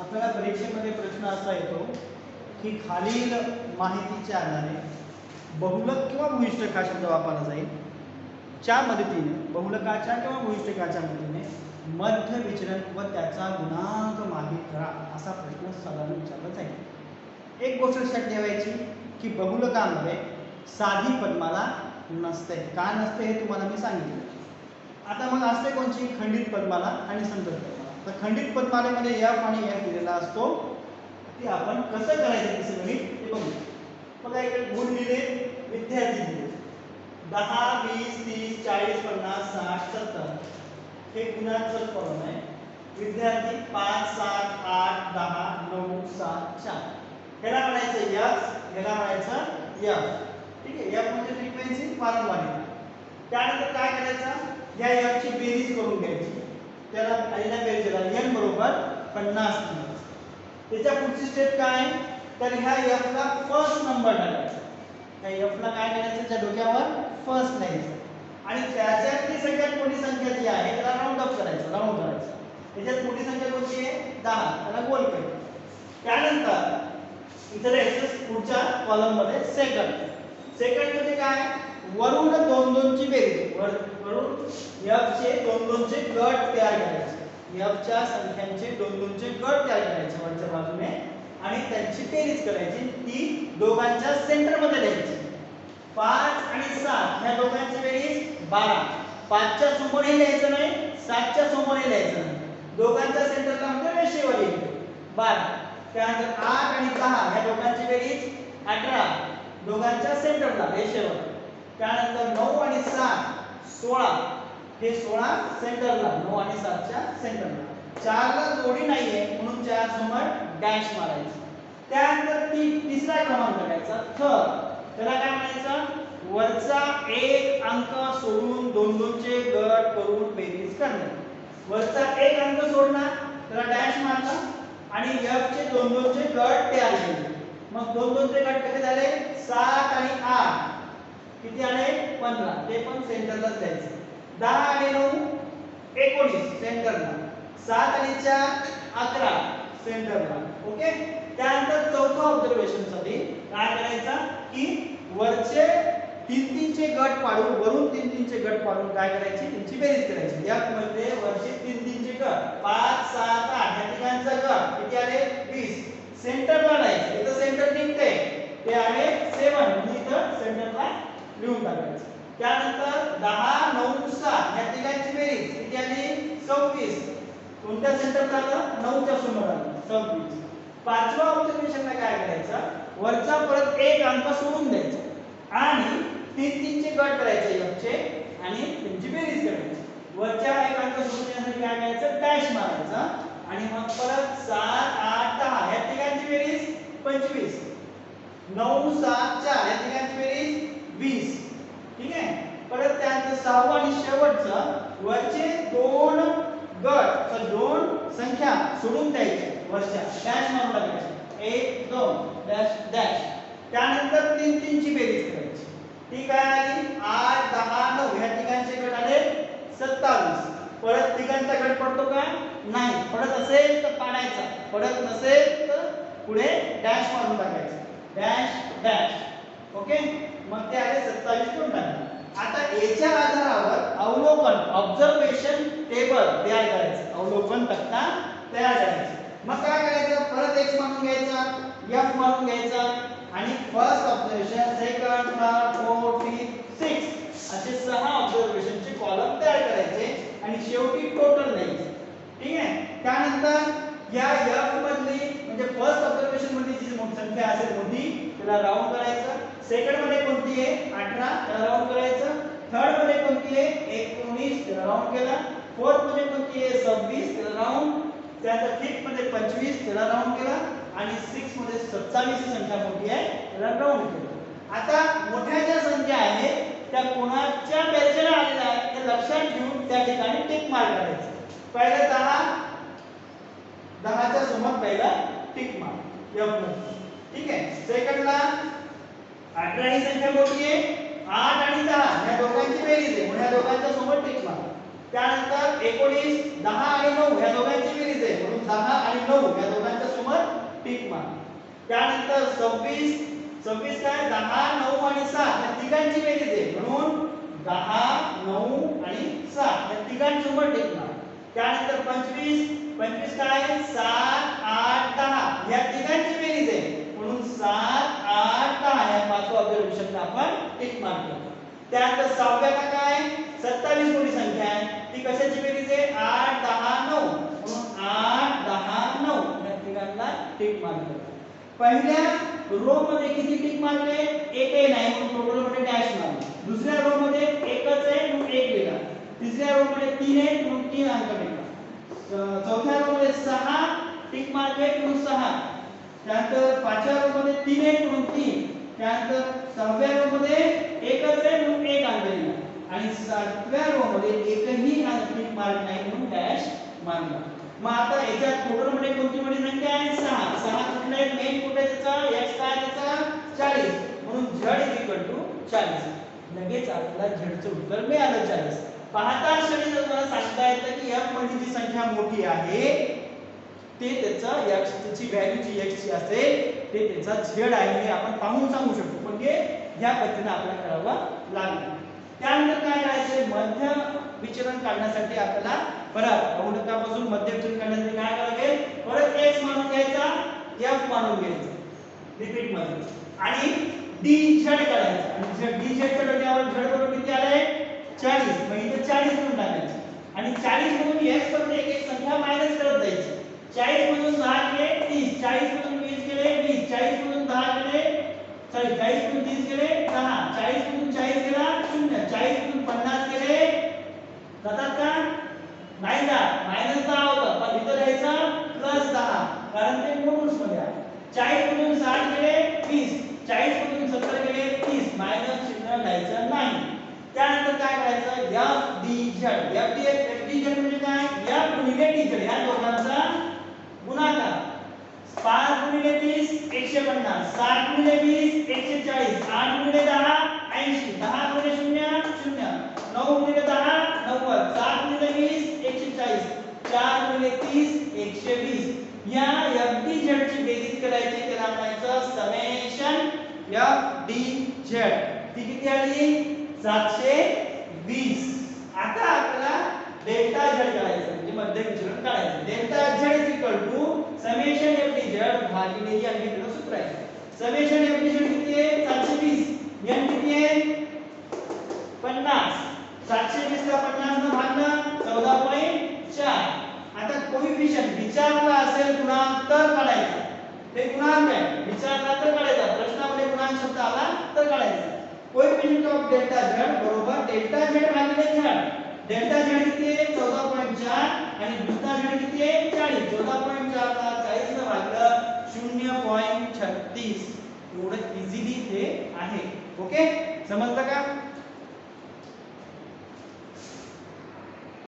आपल्याला परीक्षेमध्ये प्रश्न असा येतो की खालील माहितीच्या आधारे बहुलक किंवा भूइष्टक हा शब्द वापरला जाईल? च्या मदतीने बहुलकाच्या किंवा भूष्टकाच्या मदतीने मध्य विचलन व त्याचा गुणांक माहीत करा असा प्रश्न साधारण विचारला जाईल. एक गोष्ट लक्षात ठेवायची की बहुलकामध्ये साधी पद्माला नसते. का नसते हे तुम्हाला मी सांगितलं. आता मग असते कोणची? खंडित पद्माला आणि संतत पद्माला तर खंडित पदमालेमध्ये एफ आणि एफ दिलेला असतो. ते आपण कसं करायचं तसं गणित? ते बघू बघा इकडे गुण लिहिले. विद्यार्थी दिले दहा वीस तीस चाळीस पन्नास साठ सत्तर. हे गुणांचं फॉर्म आहे. विद्यार्थी पाच सात आठ दहा नऊ सात चार. ह्याला म्हणायचं यस ह्याला म्हणायचं यफ ठीक आहे? यफ म्हणजे फ्रिक्वेन्सी वारंवारी त्यानंतर काय करायचं? या यफची बेरीज करून घ्यायची. त्याला आलेल्या बेरीजला एन बरोबर पन्नास त्याच्या पुढची स्टेप काय तर ह्या एफला फर्स्ट नंबर टाकायचा. त्या एफला काय करायचं? त्या डोक्यावर फर्स्ट न्यायचं आणि त्याच्यातली सगळ्यात मोठी संख्या जी आहे त्याला राऊंड अप करायचं राऊंड करायचं. त्याच्यात मोठी संख्या कोणती आहे? दहा. त्याला गोल करायचं. त्यानंतर इतर यायचं पुढच्या कॉलममध्ये सेकंड सेकंड म्हणजे काय? वरून दोन दोनची बेरीज. वर वरून यफचे दोन दोनचे गट तयार करायचे. यफच्या संख्यांचे दोन दोनचे गट तयार करायचे वरच्या बाजूने. आणि त्यांची बेरीज करायची. ती दोघांच्या सेंटरमध्ये द्यायची पाच आणि सात ह्या दोघांची बेरीज बारा. पाचच्या समोरही लिहायचं नाही सातच्या समोरही लिहायचं नाही. दोघांच्या सेंटरला म्हणजे रेषेवर येईल. बारा. त्यानंतर आठ आणि दहा ह्या दोघांची बेरीज अठरा. दोघांच्या सेंटरला रेषेवर. त्यानंतर नऊ आणि सात सोळा. हे सोळा सेंटरला नऊ आणि सातच्या सेंटरला चारला जोडी नाहीये म्हणून चार समोर डॅश मारायचं. त्यानंतर ती तिसरा क्रमांक करायचा थर. त्याला काय म्हणायचं? वरचा एक अंक सोडून दोन दोनचे गट करून बेरीज करणे. वरचा एक अंक सोडला त्याला डॅश मारला आणि एफ चे दोन दोनचे गट तयार केले. मग दोन दोनचे गट कसे झाले? सात आणि आठ. किती आले? पंधरा. ते पण सेंटरलाच द्यायचं. दहा आणि नऊ एकोणीस सेंटरला. सात आणि चार अकरा सेंटरला. ओके? त्यानंतर चौथा ऑब्झर्वेशनसाठी काय करायचं? की वरचे तीन तीनचे गट पाडून वरून तीन तीनचे गट पाडून काय करायची? त्यांची बेरीज करायची. यामध्ये वरचे तीन तीनचे गट. पाच सात आठ. या ठिकाणचा गट किती आले? वीस. सेंटरला नाही. इथं सेंटर निघते ते आहे सेवन म्हणजे इथं सेंटरला लिहून टाकायचं. त्यानंतर दहा नऊ सात या तिघांची बेरीज. किती आली सव्वीस. कोणत्या सेंटरला आलं? नऊच्या सुमार आलं. सव्वीस. पाचवा ऑब्झर्वेशनला काय करायचं? वरचा परत एक अंक सोडून द्यायचा. आणि तीन तीनचे गट करायचे यफचे आणि त्यांची बेरीज करायची. वरच्या एक अंक सोडून देण्यासाठी काय करायचं? डॅश मारायचं. आणि मग परत सात आठ दहा या तिघांची बेरीज पंचवीस. नऊ सात चार या तिघांची बेरीज वीस. ठीक आहे? परत त्यानंतर सहावं आणि शेवटचं वरचे दोन गट तर दोन संख्या सोडून द्यायचे वरच्या. डॅश मारून टाकायचे एक दोन डॅश डॅश त्यानंतर तीन तीनची बेरीज करायची. ती काय आली? आठ दहा नऊ. ह्या ठिकाणचे गट आले सत्तावीस. परत तिघांचा गट पडतो का? नाही. पडत असेल तर पाडायचा. पडत नसेल तर पुढे डॅश मारून टाकायचं डॅश डॅश ओके मग ते आले सत्तावीस कोण आता याच्या आधारावर अवलोकन ऑब्झर्वेशन टेबल तयार करायचं. अवलोकन तक्ता तयार करायचं. मग काय करायचं? परत एक्स मानून घ्यायचा एफ मानून घ्यायचा आणि first observation second third fourth fifth six असे सहा ऑब्झर्वेशनचे कॉलम तयार करायचे आणि शेवटी टोटल द्यायचे ठीक आहे? त्यानंतर या एफ मधली म्हणजे फर्स्ट ऑब्झर्वेशन मधली जी संख्या असेल मोठी त्याला राऊंड करायचं. सेकंडमध्ये कोणती आहे? 18 त्याला राऊंड करायचं. थर्डमध्ये कोणती आहे? 19 त्याला राऊंड केला. फोर्थमध्ये कोणती आहे? 26 त्याला राऊंड त्यानंतर फिफ्थमध्ये 25 त्याला राऊंड केला. आणि सिक्समध्ये 27 ही संख्या मोठी आहे. त्याला राऊंड केला. आता मोठ्या ज्या संख्या आहे त्या कोणाच्या बेरजेला आलेल्या आहेत ते लक्षात घेऊन त्या ठिकाणी टिक मार्क करायचं. पहिलं दहा. दहाच्या समोर पहिला टिक मार्क एफ ठीक आहे? सेकंडला अठरा ही संख्या कोणती आहे. आठ आणि दहा या दोघांची बेरीज आहे. म्हणून या दोघांच्या सोबत टिकला त्यानंतर एकोणीस दहा आणि नऊ या दोघांची बेरीज आहे. म्हणून दहा आणि नऊ या दोघांच्या समोर टिक मार. त्यानंतर सव्वीस सव्वीस काय? दहा नऊ आणि सात या तिघांची बेरीज आहे. म्हणून दहा नऊ आणि सात या तिघांसोबत टिक मार. त्यानंतर पंचवीस पंचवीस काय? सात आठ दहा या तिघांची बेरीज आहे म्हणून सात आठ दहा या पाचवा ऑब्झर्वेशन आपण टिक मार्क त्यानंतर सहाव्याला काय? सत्तावीस कोणी संख्या आहे. ती कशाची बेरीज आहे? आठ दहा नऊ. म्हणून आठ दहा नऊ या तिघांना टिक मार्क पहिल्या रो मध्ये किती टिक मारले? एकही नाही म्हणून टोटलमध्ये डॅश मारले. दुसऱ्या रो मध्ये एकच आहे म्हणून एक लिहिला तिसऱ्या रो मध्ये तीन आहे म्हणून तीन अंक लिहिला चौथ्या रो मध्ये सहा टिक मारले म्हणून सहा. त्यानंतर पाचव्या रो मध्ये तीन आहे म्हणून तीन. त्यानंतर सहाव्या रो मध्ये एकच आहे म्हणून एक आणलेली आणि सातव्या रो मध्ये एकही अंक मार्क नाही म्हणून डॅश मानला. मग आता याच्यात टोटलमध्ये कोणती मोठी संख्या आहे? सहा. सहा कुठला आहे? मेन कुठे आहे त्याचा? एक्स काय त्याचा? 40 म्हणून झड इज इक्वल टू 40 लगेच आपल्याला झडचं उत्तर मिळालं 40 पाहता क्षणी जर तुम्हाला सांगता येतं की एफ म्हणजे जी संख्या मोठी आहे ते त्याचं एक्स त्याची व्हॅल्यू जी x असेल ते त्याचा झेड आहे हे आपण पाहून सांगू शकतो. म्हणजे या पद्धतीने आपल्याला करावं लागेल. त्यानंतर काय करायचे मध्य विचलन काढण्यासाठी आपल्याला परत बहुलकापासून मध्य विचलन काढण्यासाठी काय करावं लागेल? परत एक्स मानून घ्यायचा एफ मानून घ्यायचा. रिपीटमध्ये. आणि dz काढायचा. आणि z dz च्या डोक्यावर z बरोबर किती आले 40 मग इथे 40 म्हणून टाकायचे. आणि 40 मधून एक्स पर्यंत एक एक संख्या मायनस करत जायची. 40 मधून दहा केले तीस. चाळीस मधून वीस केले वीस. चाळीस मधून दहा केले सॉरी चाळीस मधून तीस गेले सहा. चाळीस मधून चाळीस केला शून्य. चाळीस मधून पन्नास केले. जातात का? नाही जात. मायनस दहा होतं. पण इथं जायचं प्लस दहा. कारण ते मोडूसमध्ये आहे. चाळीस मधून साठ केले वीस चाळीस मधून सत्तर केले तीस. मायनस चिन्ह लिहायचं नाही. त्यानंतर काय करायचं F D झड F D F D झड म्हणजे काय? एफ गुणिले डी झड ह्या दोघांचा गुणाकार. पाच गुणिले तीस एकशे पन्नास. सात गुणिले वीस एकशे चाळीस. आठ गुणिले दहा ऐंशी. दहा गुणिले शून्य शून्य. नऊ गुणिले दहा नव्वद. सात गुणिले वीस एकशे चाळीस. चार गुणिले तीस एकशे वीस. या एफ डी झेड ची बेरीज करायची त्याला म्हणायचं समेशन एफ डी झेड ती किती आली? सातशे वीस. आता आपल्याला डेल्टा झेड काढायचं म्हणजे मध्य विचलन काढायचं डेल्टा समेशन f भागिले ही अंकित सूत्र आहे. समेशन f dz किती आहे? 720 n किती आहे? 50 720 ला 50 न भागणं? 14.4 आता कोइफिशियंट विचारला असेल गुणांक तर काढायचा. ते गुणांक आहे. विचारला तर काढायचा. प्रश्नामध्ये गुणांक शब्द आला तर काढायचा. कोइफिशियंट ऑफ डेल्टा झेड बरोबर डेल्टा झेड भागिले झेड डेल्टा झेड किती आहे? आणि दुसरा युनिट किती आहे? चाळीस. चौदा पॉईंट चार दहा चाळीस न भागलं शून्य पॉईंट छत्तीस. एवढं इझिली हे आहे. ओके समजलं का?